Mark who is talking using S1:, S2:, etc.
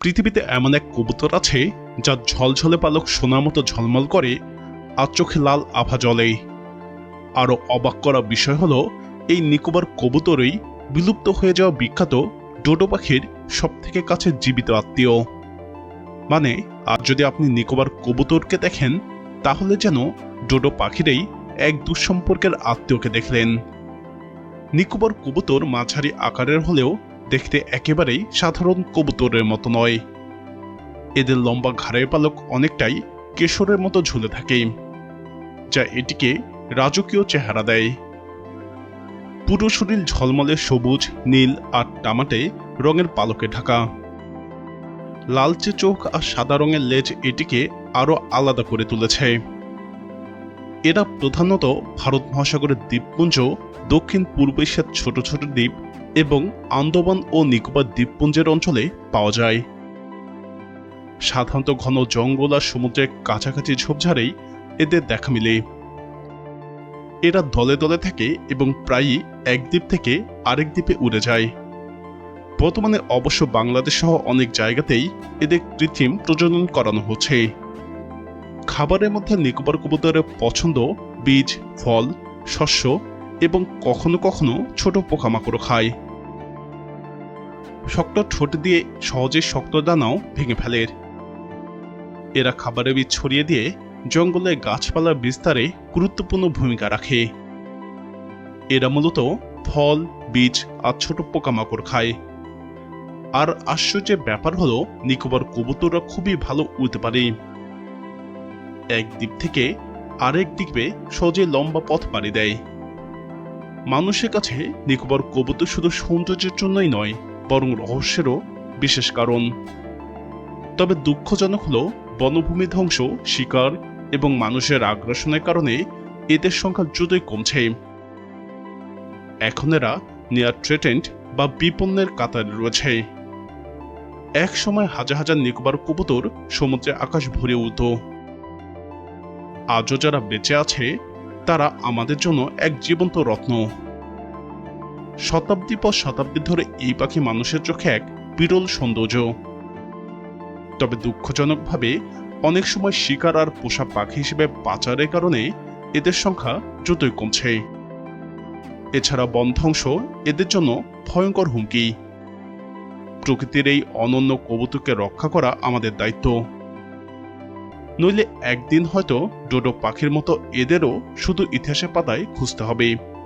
S1: পৃথিবীতে এমন এক কবুতর আছে, যা ঝলঝলে পালক সোনার মতো ঝলমল করে, আর চোখে লাল আভা জ্বলে। আরও অবাক করা বিষয় হলো, এই নিকোবর কবুতরই বিলুপ্ত হয়ে যাওয়া বিখ্যাত ডোডো পাখির সব থেকে কাছে জীবিত আত্মীয়। মানে আর যদি আপনি নিকোবর কবুতরকে দেখেন, তাহলে যেন ডোডো পাখিরই এক দুঃসম্পর্কের আত্মীয়কে দেখলেন। নিকোবর কবুতর মাঝারি আকারের হলেও দেখতে একেবারেই সাধারণ কবুতরের মতো নয়। এদের লম্বা ঘাড়ের পালক অনেকটাই কেশরের মতো ঝুলে থাকে, যা এটিকে রাজকীয় চেহারা দেয়। পুরো শরীর ঝলমলে সবুজ, নীল আর টামাটে রঙের পালকে ঢাকা। লালচে চোখ আর সাদা রঙের লেজ এটিকে আরও আলাদা করে তুলেছে। এরা প্রধানত ভারত মহাসাগরের দ্বীপপুঞ্জ দক্ষিণ পূর্ব এশিয়ার ছোট ছোট দ্বীপ এবং আন্দামান ও নিকোবর দ্বীপপুঞ্জের অঞ্চলে পাওয়া যায়। সাধারণত ঘন জঙ্গল আর সমুদ্রের কাছাকাছি ঝোপঝাড়েই এদের দেখা মিলে। এরা দলে দলে থাকে এবং প্রায়ই এক দ্বীপ থেকে আরেক দ্বীপে উড়ে যায়। বর্তমানে অবশ্য বাংলাদেশ সহ অনেক জায়গাতেই এদের কৃত্রিম প্রজনন করানো হচ্ছে। খাবারের মধ্যে নিকোবর কবুতরের পছন্দ বীজ, ফল, শস্য এবং কখনো কখনো ছোট পোকামাকড় খায়। শক্ত ঠোঁট দিয়ে সহজে শক্ত দানাও ভেঙে ফেলে। এরা খাবারের বীজ ছড়িয়ে দিয়ে জঙ্গলে গাছপালার বিস্তারে গুরুত্বপূর্ণ ভূমিকা রাখে। এরা মূলত ফল, বীজ আর ছোট পোকামাকড় খায়। আর আশ্চর্যের ব্যাপার হলো, নিকোবর কবুতররা খুবই ভালো উড়তে পারে। এক দ্বীপ থেকে আরেক দ্বীপে সহজে লম্বা পথ পাড়ি দেয়। মানুষের কাছে নিকোবর কবুতর শুধু সৌন্দর্যের জন্যই নয় বরং রহস্যেরও বিশেষ কারণ। তবে দুঃখজনক হলো, বনভূমি ধ্বংস, শিকার এবং মানুষের আগ্রাসনের কারণে এদের সংখ্যা দ্রুতই কমছে। এখন এরা নিয়ার থ্রেটেন্ড বা বিপন্নের কাতারে রয়েছে। এক সময় হাজার হাজার নিকোবর কবুতর সমুদ্রে আকাশ ভরে উঠত আজও যারা বেঁচে আছে, তারা আমাদের জন্য এক জীবন্ত রত্ন। শতাব্দী পর শতাব্দী ধরে এই পাখি মানুষের চোখে এক বিরল সৌন্দর্য। তবে দুঃখজনকভাবে অনেক সময় শিকার আর পোষা পাখি হিসেবে পাচারের কারণে এদের সংখ্যা দ্রুতই কমছে। এছাড়া বন ধ্বংস এদের জন্য ভয়ঙ্কর হুমকি। প্রকৃতির এই অনন্য কবুতরকে রক্ষা করা আমাদের দায়িত্ব। নইলে একদিন হয়তো ডোডো পাখির মতো এদেরও শুধু ইতিহাসের পাতায় খুঁজতে হবে।